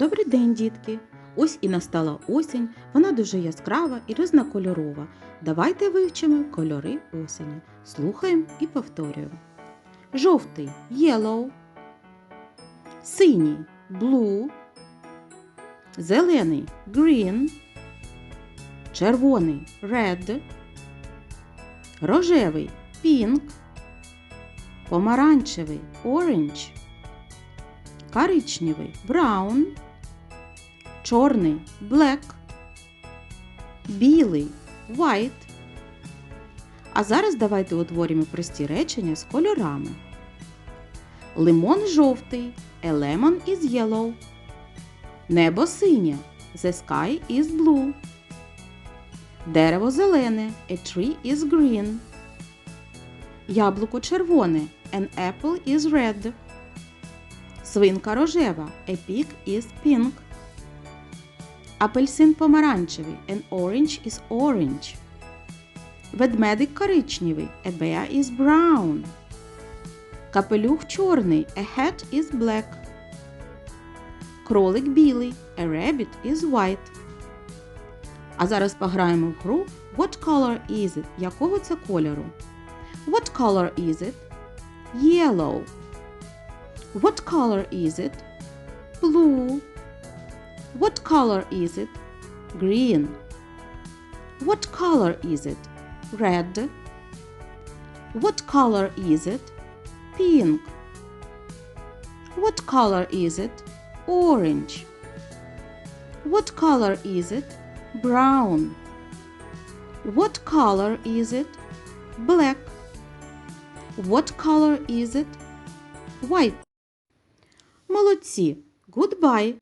Добрий день, дітки! Ось і настала осінь, вона дуже яскрава і різнокольорова. Давайте вивчимо кольори осені. Слухаємо і повторюємо. Жовтий yellow, синій blue, зелений green, червоний red, рожевий pink, помаранчевий orange, коричневий brown, чорний black, білий white. А зараз давайте утворимо прості речення з кольорами. Лимон жовтий, a lemon is yellow. Небо синє, the sky is blue. Дерево зелене, a tree is green. Яблуко червоне, an apple is red. Свинка рожева, a pig is pink. Апельсин помаранчевий, an orange is orange. Ведмедик коричневий, a bear is brown. Капелюх чорний, a hat is black. Кролик білий, a rabbit is white. А зараз пограємо в гру What color is it? Якого це кольору? What color is it? Yellow. What color is it? Blue. What color is it? Green. What color is it? Red. What color is it? Pink. What color is it? Orange. What color is it? Brown. What color is it? Black. What color is it? White. Молодці. Goodbye.